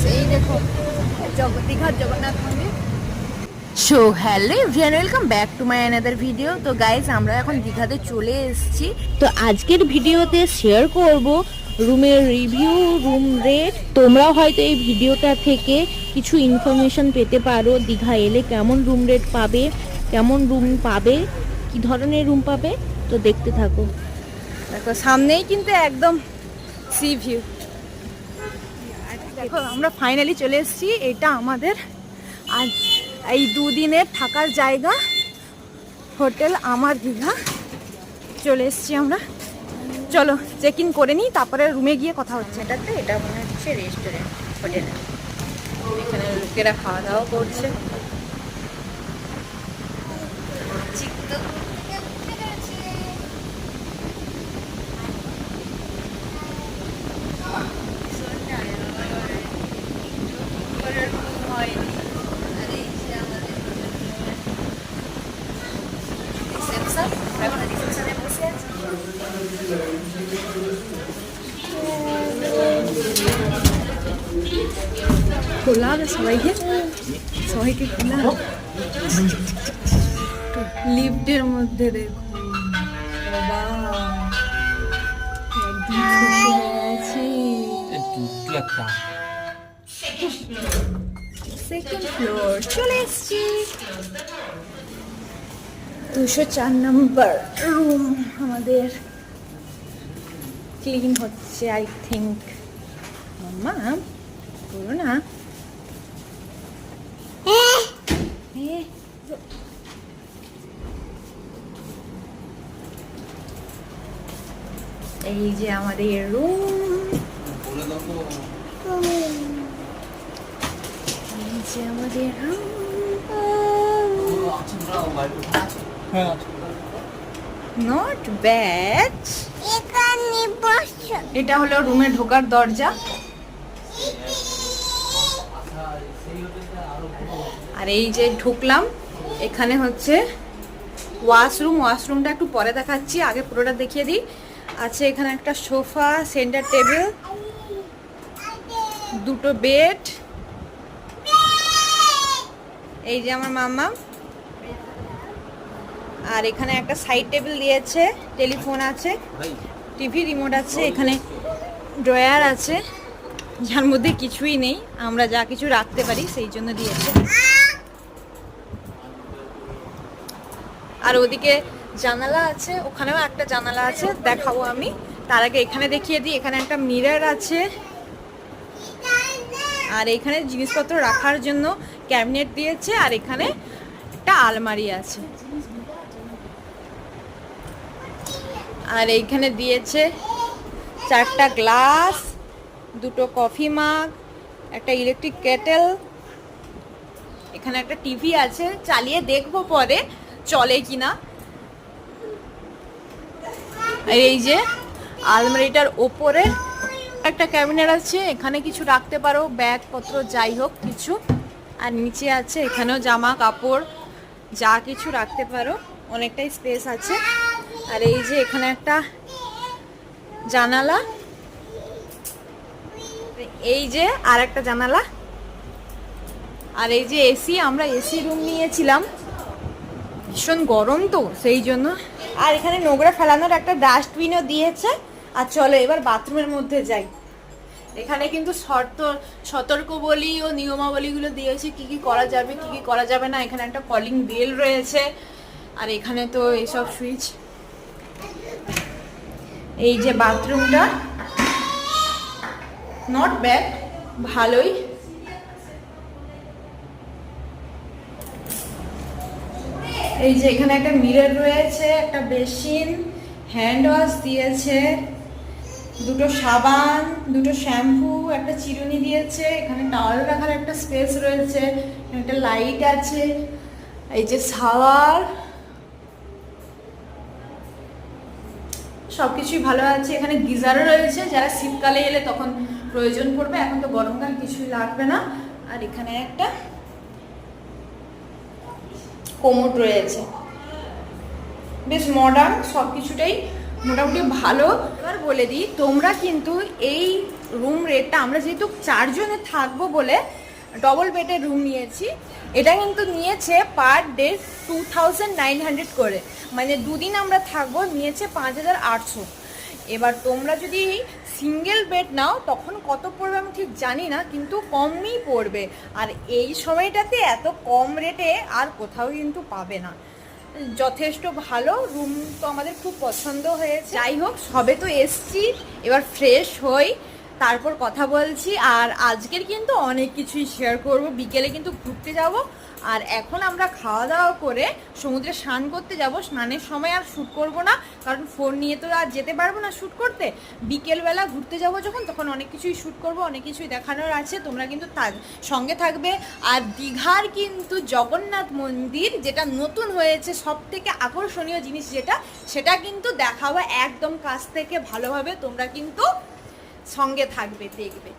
Guys এই দেখো দীঘার জগন্নাথ মন্দির। So hello everyone welcome back to my another video তো গাইজ আমরা এখন দীঘাতে চলে এসেছি। তো আজকের ভিডিওতে শেয়ার করব রুমের রিভিউ রুম রেট তোমরাও হয়তো এই ভিডিওটা থেকে কিছু ইনফরমেশন পেতে পারো দীঘা এলে কেমন রুম রেট পাবে কেমন রুম পাবে কি ধরনের রুম পাবে তো দেখতে থাকো। দেখো সামনেই কিন্তু একদম সি ভিউ দেখো আমরা ফাইনালি চলে এসেছি। এটা আমাদের আর এই দুদিনের থাকার জায়গা। হোটেল আমার দীঘা। চলে এসেছি আমরা। চলো চেক ইন করে নিই তারপরে রুমে গিয়ে কথা হচ্ছে। এটাতে এটা মনে হচ্ছে রেস্টুরেন্ট হোটেল। এখানে লোকেরা খাওয়া দাওয়া করছে। খোলা হবে সবাইকে সবাইকে খোলা লিফটের মধ্যে দেখো সেকেন্ড ফ্লোর চলে দুশো চার নম্বর রুম আমাদের ক্লিন হচ্ছে আই থিঙ্ক মাম্মা করো না। এই যে আমাদের রুম এই যে আমাদের রুম নট ব্যাড বসো এটা হলো রুমে ঢোকার দরজা। আর এই যে ঢুকলাম, এখানে হচ্ছে ওয়াশরুম। ওয়াশরুমটা একটু পরে দেখাচ্ছি, আগে পুরোটা দেখিয়ে দিই। আছে এখানে একটা সোফা, সেন্টার টেবিল, দুটো বেড। এই যে আমার মামা আর এখানে একটা সাইড টেবিল দিয়েছে, টেলিফোন আছে। টিভি রিমোট আছে, এখানে ড্রয়ার আছে, যার মধ্যে কিছুই নেই। আমরা যা কিছু রাখতে পারি সেই জন্য দিয়েছে। আর ওদিকে জানালা আছে, ওখানেও একটা জানালা আছে, দেখাবো আমি। তার আগে এখানে দেখিয়ে দিই, এখানে একটা মিরার আছে। আর এখানে জিনিসপত্র রাখার জন্য ক্যাবিনেট দিয়েছে, আর এখানে একটা আলমারি আছে। আর এইখানে দিয়েছে চারটা গ্লাস, দুটো কফি মাগ, একটা ইলেকট্রিক কেটেল এখানে একটা টিভি আছে, চালিয়ে দেখব পরে চলে কিনা। আর এই যে আলমারিটার ওপরে একটা ক্যাবিনেট আছে, এখানে কিছু রাখতে পারো, ব্যাগপত্র যাই হোক কিছু। আর নিচে আছে এখানেও জামা কাপড়, যা কিছু রাখতে পারো, অনেকটাই স্পেস আছে। আর এই যে এখানে একটা জানালা। এই যে আর একটা জানালা। আর এই যে এসি, আমরা এসি রুম নিয়েছিলাম। ভীষণ গরম তো, সেই জন্য। আর এখানে নোংরা ফেলানোর একটা ডাস্টবিনও দিয়েছে। আর চলো এবার বাথরুমের মধ্যে যাই। এখানে কিন্তু শর্ত, সতর্ক বলি ও নিয়মাবলীগুলো দিয়েছে, কি কি করা যাবে, কি কি করা যাবে না। এখানে একটা কলিং বেল রয়েছে। আর এখানে তো এইসব সুইচ এই যে বাথরুমটা নট ব্যাড ভালোই। এই যে এখানে একটা মিরর রয়েছে, একটা বেসিন হ্যান্ড ওয়াশ দিয়েছে, দুটো সাবান, দুটো শ্যাম্পু একটা চিরুনি দিয়েছে, এখানে টাওয়াল রাখার একটা স্পেস রয়েছে একটা লাইট আছে, এই যে সাওয়ার সবকিছুই ভালো আছে। এখানে গিজারও রয়েছে। যারা শীতকালে এলে তখন প্রয়োজন পড়বে। এখন তো গরমকাল, কিছুই লাগবে না। আর এখানে একটা কোমোড রয়েছে। বেশ মডার্ন সব কিছুটাই মোটামুটি ভালো। এবার বলে দিই, তোমরা কিন্তু এই রুম রেটটা আমরা যেহেতু চারজনে থাকব বলে ডবল বেডের রুম নিয়েছি এটা কিন্তু নিয়েছে per day two nine hundred করে। মানে দুদিন আমরা থাকব, নিয়েছে পাঁচ হাজার আটশো। এবার তোমরা যদি সিঙ্গেল বেড নাও, তখন কত পড়বে আমি ঠিক জানি না, কিন্তু কমই পড়বে। আর এই সময়টাতে এত কম রেটে আর কোথাও কিন্তু পাবে না। যথেষ্ট ভালো রুম তো আমাদের খুব পছন্দ হয়েছে। যাই হোক, সবে তো এসছি, এবার ফ্রেশ হই। তারপর কথা বলছি, আর আজকের কিন্তু অনেক কিছুই শেয়ার করব। বিকেলে কিন্তু ঘুরতে যাব, আর এখন আমরা খাওয়া দাওয়া করে সমুদ্রে স্নান করতে যাব। স্নানের সময় আর শ্যুট করব না, কারণ ফোন নিয়ে তো আর যেতে পারব না শ্যুট করতে। বিকেলবেলা ঘুরতে যাব যখন, তখন অনেক কিছুই শ্যুট করব, অনেক কিছুই দেখানোর আছে। তোমরা কিন্তু থাক- সঙ্গে থাকবে। আর দীঘার কিন্তু জগন্নাথ মন্দির, যেটা নতুন হয়েছে সব থেকে আকর্ষণীয় জিনিস যেটা, সেটা কিন্তু দেখাবো একদম কাছ থেকে ভালোভাবে। তোমরা কিন্তু সঙ্গে থাকবে দেখবে।